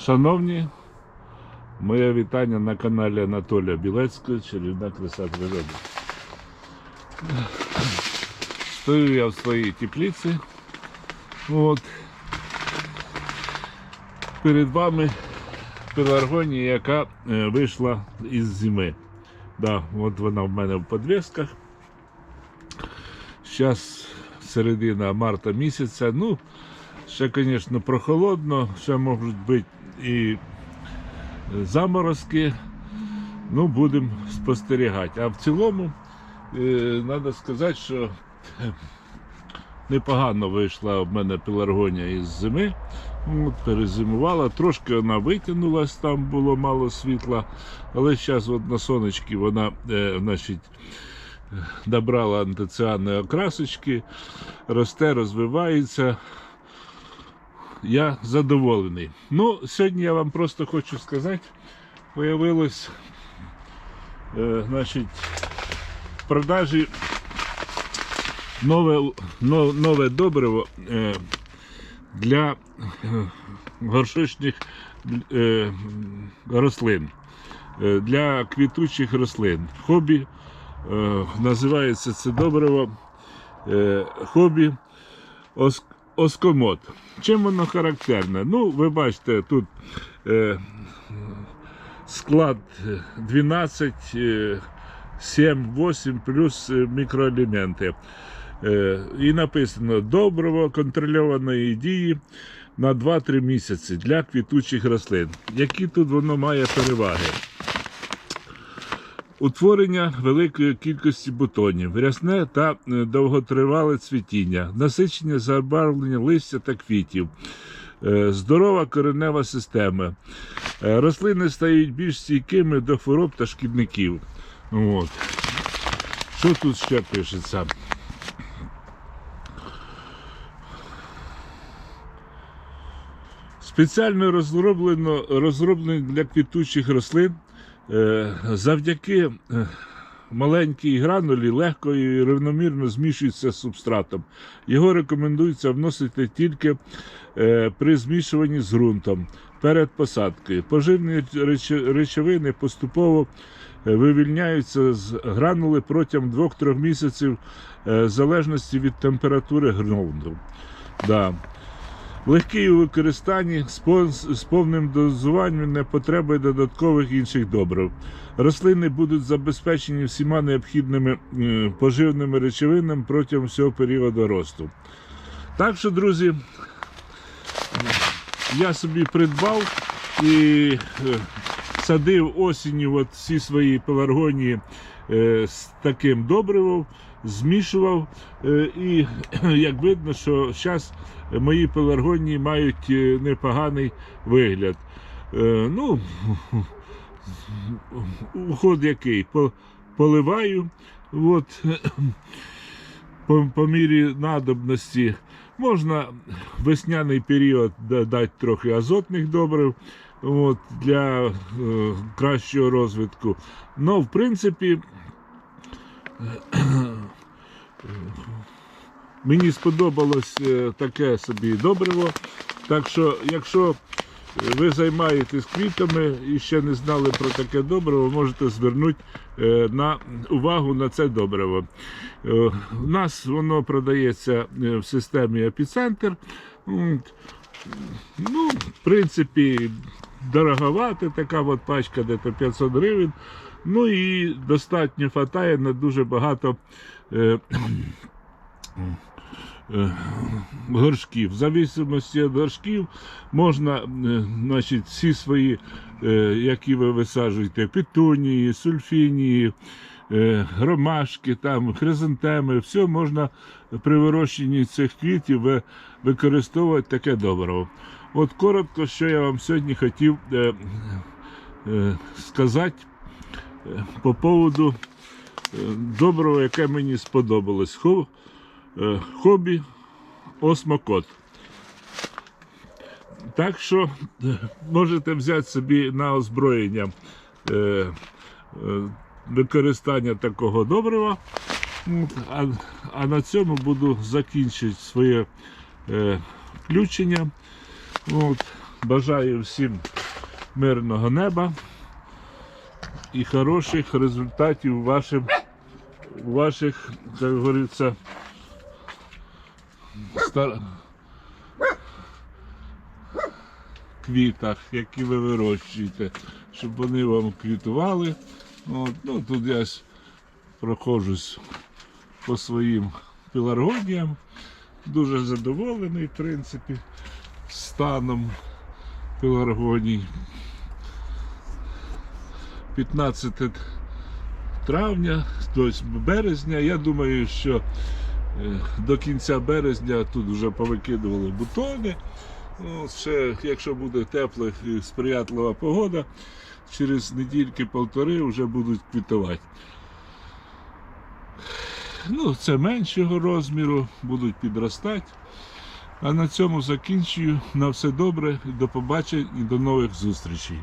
Шановні, моє вітання на каналі Анатолія Білецького Чарівна краса природи. Стою я в своїй теплиці. От. Перед вами пеларгонія, яка е, вийшла із зими. Да, от вона в мене в підвісках. Зараз середина марта місяця. Ну, ще, звісно, прохолодно, ще можуть бути і заморозки. Ну, будемо спостерігати. А в цілому, треба сказати, що непогано вийшла в мене пеларгонія із зими. От, перезимувала, трошки вона витягнулась, там було мало світла, але зараз от на сонечки вона е, значить, набрала антиціанної окрасочки, росте, розвивається. Я задоволений. Ну, сьогодні я вам просто хочу сказати, появилось е, значить, в продажі нове, но- нове добриво е, для е, горшочних е, рослин, е, для квітучих рослин. Хобі е, називається це добриво е, хобі ос- оскомот. Чим воно характерне? Ну, ви бачите, тут е, склад е, 12, е, 7, 8 плюс е, мікроелементи. Е, і написано добриво контрольованої дії на 2-3 місяці для квітучих рослин. Які тут воно має переваги? Утворення великої кількості бутонів, рясне та е, довготривале цвітіння, насичення забарвлення листя та квітів, е, здорова коренева система. Е, Рослини стають більш стійкими до хвороб та шкідників. От. Що тут ще пишеться? Спеціально розроблено, розроблено для квітучих рослин завдяки е, маленькій гранулі легко і рівномірно змішується з субстратом. Його рекомендується вносити тільки е, при змішуванні з ґрунтом перед посадкою. Поживні реч- речовини поступово е, вивільняються з гранули протягом 2-3 місяців е, в залежності від температури ґрунту. Да. Легкий у використанні з повним дозуванням не потребує додаткових інших добрив. Рослини будуть забезпечені всіма необхідними е, поживними речовинами протягом всього періоду росту. Так що, друзі, я собі придбав і е, садив осінню от всі свої пеларгонії е, з таким добривом, змішував. е, І як видно, що зараз мої пеларгонії мають е, непоганий вигляд. Е, Ну, уход який? Поливаю. От, по, по мірі надобності. Можна весняний період да- дати трохи азотних добрив от, для е, кращого розвитку. Ну, в принципі, мені сподобалось е, таке собі добриво. Так що, якщо ви займаєтесь квітами і ще не знали про таке добриво, можете звернути е, на увагу на це добриво. Е, У нас воно продається в системі епіцентр. Ну, в принципі, дороговата така от пачка, де то 500 гривень. Ну і достатньо хватає на дуже багато горшків. В зависимості від горшків можна е, значить, всі свої, е, які ви висаджуєте, петунії, сульфінії, е, ромашки, там, хризантеми, все можна при вирощенні цих квітів ви- використовувати таке добриво. От коротко, що я вам сьогодні хотів е, е, сказати е, по поводу е, доброго, яке мені сподобалось. Е, хобі осмокот. Так що е, можете взяти собі на озброєння е, використання такого добрива. А, а на цьому буду закінчити своє е, включення. От. бажаю всім мирного неба і хороших результатів у ваших, як говориться, стар... квітах, які ви вирощуєте, щоб вони вам квітували. От, ну, тут я проходжусь по своїм пеларгоніям. Дуже задоволений, в принципі, станом пеларгоній. 15 травня, тобто березня. Я думаю, що е, до кінця березня тут вже повикидували бутони. Ну, ще, якщо буде тепла і сприятлива погода, через недільки-полтори вже будуть квітувати. Ну, це меншого розміру, будуть підростати. А на цьому закінчую. На все добре, до побачення і до нових зустрічей.